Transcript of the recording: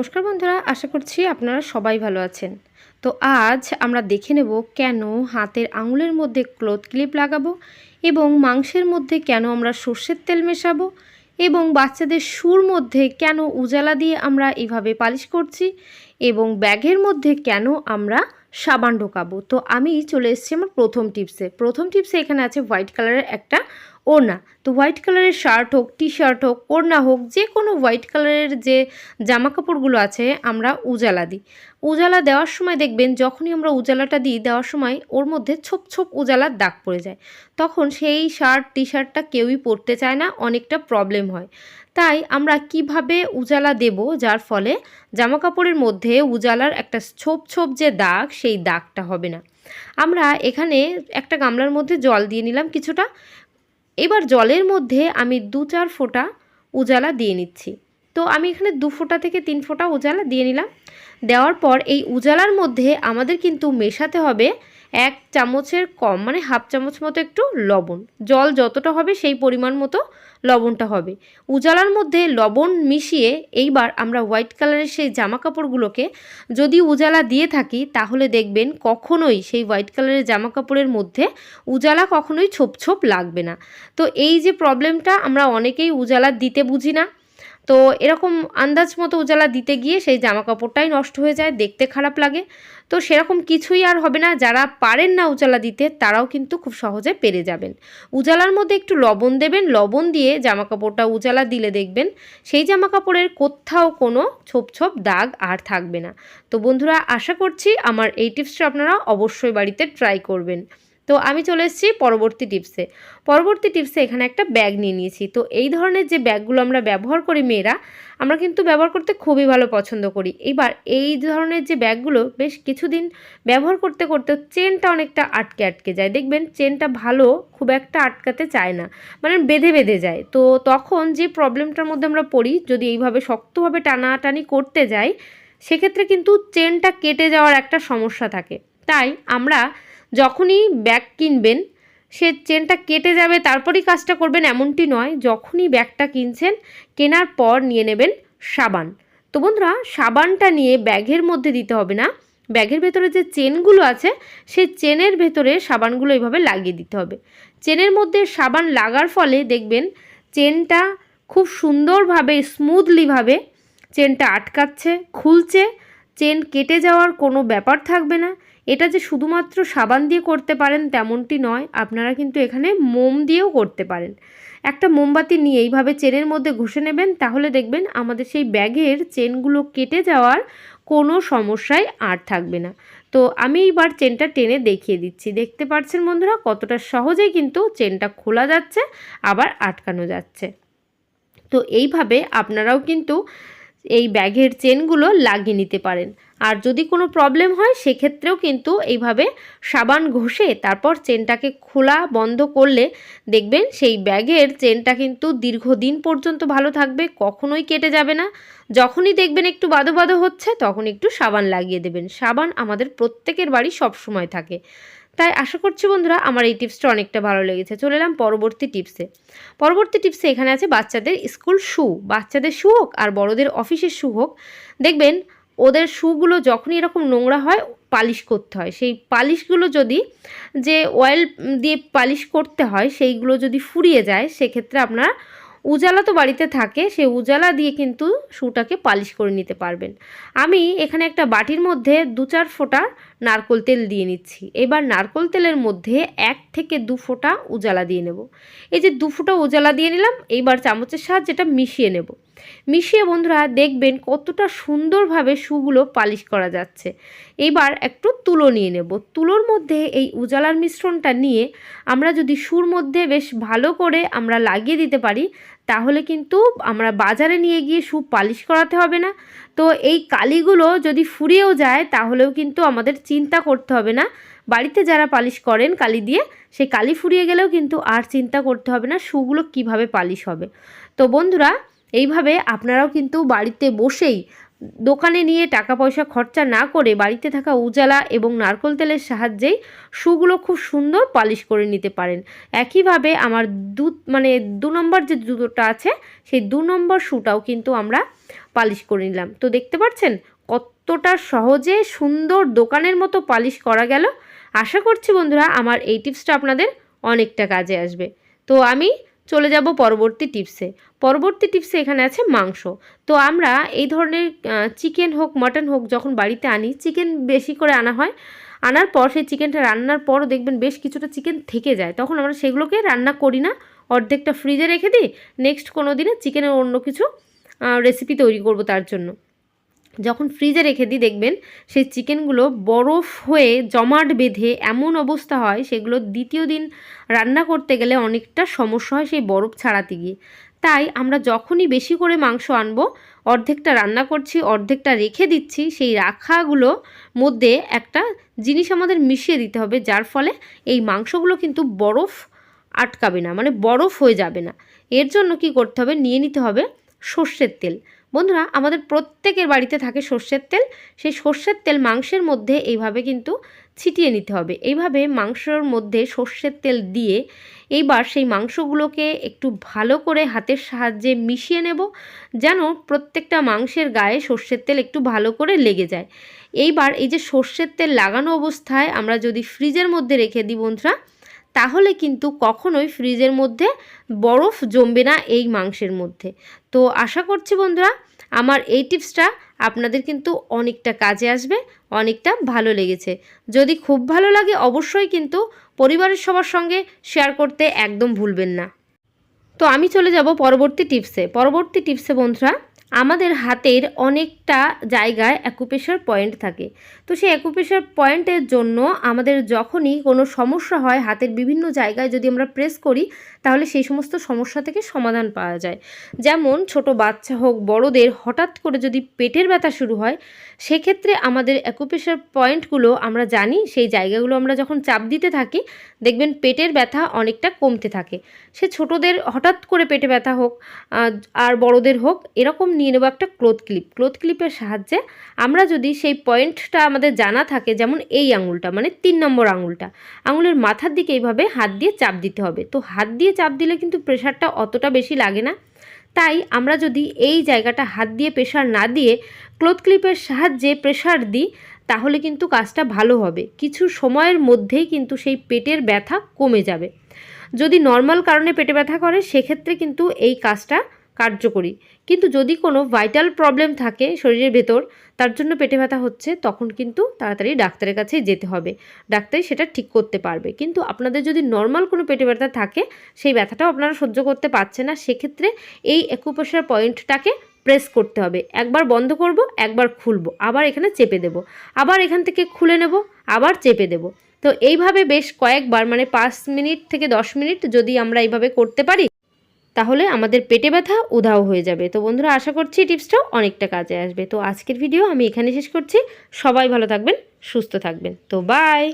নমস্কার বন্ধুরা, আশা করছি আপনারা সবাই ভালো আছেন। তো আজ আমরা দেখে নেব কেন হাতের আঙুলের মধ্যে ক্লোথ ক্লিপ লাগাবো এবং মাংসের মধ্যে কেন আমরা সর্ষের তেল মেশাবো এবং বাচ্চাদের শুর মধ্যে কেন উজালা দিয়ে আমরা এভাবে পালিশ করছি এবং ব্যাগের মধ্যে কেন আমরা সাবান ঢোকাবো। তো আমি চলে এসেছি আমার প্রথম টিপসে। প্রথম টিপসে এখানে আছে হোয়াইট কালারের একটা ওড়না তো হোয়াইট কালারের শার্ট হোক টি শার্ট হোক, ওড়না হোক, যে কোনো হোয়াইট কালারের যে জামা কাপড়গুলো আছে, আমরা উজালা দিই। উজালা দেওয়ার সময় দেখবেন, যখনই আমরা উজালাটা দিই, দেওয়ার সময় ওর মধ্যে ছোপ ছোপ উজালার দাগ পড়ে যায়। তখন সেই শার্ট টি শার্টটা কেউই পরতে চায় না, অনেকটা প্রবলেম হয়। তাই আমরা কীভাবে উজালা দেব, যার ফলে জামা কাপড়ের মধ্যে উজালার একটা ছোপ ছোপ যে দাগ, সেই দাগটা হবে না। আমরা এখানে একটা গামলার মধ্যে জল দিয়ে নিলাম কিছুটা এবার জলের মধ্যে আমি দু চার ফোঁটা উজালা দিয়ে নিচ্ছি। তো আমি এখানে দু ফোঁটা থেকে তিন ফোঁটা উজালা দিয়ে নিলাম। দেওয়ার পর এই উজালার মধ্যে আমাদের কিন্তু মেশাতে হবে এক চামচের কম মানে হাফ চামচ মতো একটু লবণ। জল যতটা হবে সেই পরিমাণ মতো লবণটা হবে। উজালার মধ্যে লবণ মিশিয়ে এইবার আমরা হোয়াইট কালারের সেই জামা কাপড়গুলোকে যদি উজালা দিয়ে থাকি, তাহলে দেখবেন কখনোই সেই হোয়াইট কালারের জামা কাপড়ের মধ্যে উজালা কখনোই ছোপ ছোপ লাগবে না। তো এই যে প্রবলেমটা আমরা অনেকেই উজালা দিতে বুঝি না তো এরকম আন্দাজ মতো উজালা দিতে গিয়ে সেই জামা কাপড়টাই নষ্ট হয়ে যায়, দেখতে খারাপ লাগে। তো সেরকম কিছুই আর হবে না, যারা পারেন না উজালা দিতে, তারাও কিন্তু খুব সহজে পেরে যাবেন। উজালার মধ্যে একটু লবণ দেবেন, লবণ দিয়ে জামা কাপড়টা উজালা দিলে দেখবেন সেই জামা কাপড়ের কোথাও কোনো ছোপ ছোপ দাগ আর থাকবে না। তো বন্ধুরা, আশা করছি আমার এই টিপসটা আপনারা অবশ্যই বাড়িতে ট্রাই করবেন। তো আমি চলে এসেছি পরবর্তী টিপসে পরবর্তী টিপসে এখানে একটা ব্যাগ নিয়ে নিয়েছি। তো এই ধরনের যে ব্যাগগুলো আমরা ব্যবহার করি মেয়েরা, আমরা কিন্তু ব্যবহার করতে খুবই ভালো পছন্দ করি। এবার এই ধরনের যে ব্যাগগুলো বেশ কিছুদিন ব্যবহার করতে করতে চেনটা অনেকটা আটকে আটকে যায়। দেখবেন চেনটা ভালো খুব একটা আটকাতে চায় না মানে বেঁধে বেঁধে যায়। তো তখন যে প্রবলেমটার মধ্যে আমরা পড়ি, যদি এইভাবে শক্তভাবে টানাটানি করতে যাই, সেক্ষেত্রে কিন্তু চেনটা কেটে যাওয়ার একটা সমস্যা থাকে। তাই আমরা যখনই ব্যাগ কিনবেন, সে চেনটা কেটে যাবে, তারপরেই কাজটা করবেন এমনটি নয়। যখনই ব্যাগটা কিনছেন, কেনার পর নিয়ে নেবেন সাবান। তো বন্ধুরা, সাবানটা নিয়ে ব্যাগের মধ্যে দিতে হবে না। ব্যাগের ভেতরে যে চেনগুলো আছে সেই চেনের ভেতরে সাবানগুলো এইভাবে লাগিয়ে দিতে হবে। চেনের মধ্যে সাবান লাগার ফলে দেখবেন চেনটা খুব সুন্দরভাবে স্মুথলিভাবে চেনটা আটকাচ্ছে, খুলছে। চেন কেটে যাওয়ার কোনো ব্যাপার থাকবে না। এটা যে শুধুমাত্র সাবান দিয়ে করতে পারেন তেমনটি নয়, আপনারা কিন্তু এখানে মোম দিয়েও করতে পারেন। একটা মোমবাতি নিয়ে এইভাবে চেনের মধ্যে ঘষে নেবেন, তাহলে দেখবেন আমাদের সেই ব্যাগের চেনগুলো কেটে যাওয়ার কোনো সমস্যাই আর থাকবে না। তো আমি এইবার চেনটা টেনে দেখিয়ে দিচ্ছি। দেখতে পাচ্ছেন বন্ধুরা, কতটা সহজেই কিন্তু চেনটা খোলা যাচ্ছে, আবার আটকানো যাচ্ছে। তো এইভাবে আপনারাও কিন্তু এই ব্যাগের চেনগুলো লাগিয়ে নিতে পারেন। আর যদি কোনো প্রবলেম হয়, সেক্ষেত্রেও কিন্তু এইভাবে সাবান ঘষে তারপর চেনটাকে খোলা বন্ধ করলে দেখবেন সেই ব্যাগের চেনটা কিন্তু দীর্ঘদিন পর্যন্ত ভালো থাকবে, কখনোই কেটে যাবে না। যখনই দেখবেন একটু বাদো বাদো হচ্ছে, তখন একটু সাবান লাগিয়ে দেবেন। সাবান আমাদের প্রত্যেকের বাড়ি সব সময় থাকে। তাই আশা করছি বন্ধুরা, আমার এই টিপসটা অনেকটা ভালো লেগেছে। চলে এলাম পরবর্তী টিপসে। পরবর্তী টিপসে এখানে আছে বাচ্চাদের স্কুল শু। বাচ্চাদের শু হোক আর বড়দের অফিসের শু হোক, দেখবেন ওদের শুগুলো যখনই এরকম নোংরা হয়, পালিশ করতে হয়। সেই পালিশগুলো যদি যে অয়েল দিয়ে পালিশ করতে হয়, সেইগুলো যদি ফুরিয়ে যায়, সেক্ষেত্রে আপনার উজালা তো বাড়িতে থাকে, সেই উজালা দিয়ে কিন্তু শুটাকে পালিশ করে নিতে পারবেন। আমি এখানে একটা বাটির মধ্যে দু চার ফোঁটা নারকোল তেল দিয়ে নিচ্ছি। এবার নারকোল তেলের মধ্যে এক থেকে দু ফোঁটা উজালা দিয়ে নেব। এই যে দু ফোঁটা উজালা দিয়ে নিলাম, এইবার চামচের সাহায্যে এটা মিশিয়ে নেব। মিশিয়ে বন্ধুরা দেখবেন কতটা সুন্দরভাবে শুগুলো পালিশ করা যাচ্ছে। এবার একটু তুলো নিয়ে নেব। তুলোর মধ্যে এই উজালার মিশ্রণটা নিয়ে আমরা যদি সুর মধ্যে বেশ ভালো করে আমরা লাগিয়ে দিতে পারি তাহলে কিন্তু আমরা বাজারে নিয়ে গিয়ে সুপ পালিশ করাতে হবে না। তো এই কালিগুলো যদি ফুরিয়েও যায়, তাহলেও কিন্তু আমাদের চিন্তা করতে হবে না। বাড়িতে যারা পালিশ করেন কালি দিয়ে, সেই কালি ফুরিয়ে গেলেও কিন্তু আর চিন্তা করতে হবে না শুগুলো কীভাবে পালিশ হবে। তো বন্ধুরা, এইভাবে আপনারাও কিন্তু বাড়িতে বসেই দোকানে নিয়ে টাকা পয়সা খরচা না করে বাড়িতে থাকা উজালা এবং নারকোল তেলের সাহায্যেই শুগুলো খুব সুন্দর পালিশ করে নিতে পারেন। একইভাবে আমার দু মানে দু নম্বর যে জুতোটা আছে, সেই দু নম্বর শুটাও কিন্তু আমরা পালিশ করে নিলাম। তো দেখতে পাচ্ছেন কতটা সহজে সুন্দর দোকানের মতো পালিশ করা গেল। আশা করছি বন্ধুরা, আমার এই টিপসটা আপনাদের অনেকটা কাজে আসবে। তো আমি চলে যাব পরবর্তী টিপসে। পরবর্তী টিপসে এখানে আছে মাংস। তো আমরা এই ধরনের চিকেন হোক মাটন হোক, যখন বাড়িতে আনি চিকেন বেশি করে আনা হয়। আনার পর, সেই চিকেনটা রান্নার পরও দেখবেন বেশ কিছুটা চিকেন থেকে যায়। তখন আমরা সেগুলোকে রান্না করি না। অর্ধেকটা ফ্রিজে রেখে দিই। নেক্সট কোনো দিনে চিকেনের অন্য কিছু রেসিপি তৈরি করব তার জন্য। যখন ফ্রিজে রেখে দিই, দেখবেন সেই চিকেনগুলো বরফ হয়ে জমাট বেঁধে এমন অবস্থা হয়, সেগুলো দ্বিতীয় দিন রান্না করতে গেলে অনেকটা সমস্যা হয় সেই বরফ ছাড়াতে গিয়ে। তাই আমরা যখনই বেশি করে মাংস আনব, অর্ধেকটা রান্না করছি, অর্ধেকটা রেখে দিচ্ছি, সেই রাখাগুলো মধ্যে একটা জিনিস আমাদের মিশিয়ে দিতে হবে, যার ফলে এই মাংসগুলো কিন্তু বরফ আটকাবে না মানে বরফ হয়ে যাবে না। এর জন্য কি করতে হবে, নিয়ে নিতে হবে সর্ষের তেল। বন্ধুরা, আমাদের প্রত্যেকের বাড়িতে থাকে সর্ষের তেল। সেই সর্ষের তেল মাংসের মধ্যে এইভাবে কিন্তু ছিটিয়ে নিতে হবে। এইভাবে মাংসর মধ্যে সর্ষের তেল দিয়ে এইবার সেই মাংসগুলোকে একটু ভালো করে হাতের সাহায্যে মিশিয়ে নেব, যেন প্রত্যেকটা মাংসের গায়ে সর্ষের তেল একটু ভালো করে লেগে যায়। এইবার এই যে সর্ষের তেল লাগানো অবস্থায় আমরা যদি ফ্রিজের মধ্যে রেখে দিই বন্ধুরা তাহলে কিন্তু কখনোই ফ্রিজের মধ্যে বরফ জমবে না এই মাংসের মধ্যে। তো আশা করছি বন্ধুরা, আমার এই টিপসটা আপনাদের কিন্তু অনেকটা কাজে আসবে, অনেকটা ভালো লেগেছে। যদি খুব ভালো লাগে অবশ্যই কিন্তু পরিবারের সবার সঙ্গে শেয়ার করতে একদম ভুলবেন না। তো আমি চলে যাব পরবর্তী টিপসে। পরবর্তী টিপসে বন্ধুরা আমাদের হাতের অনেকটা জায়গায় অ্যাকুপেশার পয়েন্ট থাকে। তো সেই অ্যাকুপেশার পয়েন্টের জন্য আমাদের যখনই কোনো সমস্যা হয়, হাতের বিভিন্ন জায়গায় যদি আমরা প্রেস করি, তাহলে সেই সমস্ত সমস্যা থেকে সমাধান পাওয়া যায়। যেমন ছোট বাচ্চা হোক, বড়দের হঠাৎ করে যদি পেটের ব্যথা শুরু হয়, সেক্ষেত্রে আমাদের অ্যাকুপেশার পয়েন্টগুলো আমরা জানি, সেই জায়গাগুলো আমরা যখন চাপ দিতে থাকি দেখবেন পেটের ব্যথা অনেকটা কমতে থাকে। সে ছোটদের হঠাৎ করে পেটে ব্যথা হোক আর বড়দের হোক, এরকম নিয়ে নেব একটা ক্লোথ ক্লিপ। ক্লোথ ক্লিপের সাহায্যে আমরা যদি সেই পয়েন্টটা আমাদের জানা থাকে, যেমন এই আঙুলটা মানে তিন নম্বর আঙুলটা, আঙুলের মাথার দিকে এইভাবে হাত দিয়ে চাপ দিতে হবে। তো হাত দিয়ে চাপ দিলে কিন্তু প্রেশারটা অতটা বেশি লাগে না। তাই আমরা যদি এই জায়গাটা হাত দিয়ে প্রেশার না দিয়ে ক্লোথ ক্লিপের সাহায্যে প্রেশার দিই তাহলে কিন্তু কাজটা ভালো হবে। কিছু সময়ের মধ্যেই কিন্তু সেই পেটের ব্যথা কমে যাবে। যদি নর্মাল কারণে পেটে ব্যথা করে, সেক্ষেত্রে কিন্তু এই কাজটা কার্যকরী। কিন্তু যদি কোনো ভাইটাল প্রবলেম থাকে শরীরের ভেতর, তার জন্য পেটে ব্যথা হচ্ছে, তখন কিন্তু তাড়াতাড়ি ডাক্তারের কাছে যেতে হবে। ডাক্তারই সেটা ঠিক করতে পারবে। কিন্তু আপনাদের যদি নর্মাল কোনো পেটে ব্যথা থাকে, সেই ব্যথাটাও আপনারা সহ্য করতে পারছে না, সেক্ষেত্রে এই একুপাশার পয়েন্টটাকে প্রেস করতে হবে। একবার বন্ধ করব, একবার খুলব। আবার এখানে চেপে দেব। আবার এখান থেকে খুলে নেব, আবার চেপে দেব। তো এইভাবে বেশ কয়েকবার মানে পাঁচ মিনিট থেকে দশ মিনিট যদি আমরা এইভাবে করতে পারি, তাহলে আমাদের পেটে ব্যথা, উধাও হয়ে যাবে। তো বন্ধুরা, আশা করছি টিপসটাও অনেকটা কাজে আসবে। তো আজকের ভিডিও আমি এখানে শেষ করছি। সবাই ভালো থাকবেন, সুস্থ থাকবেন। তো বাই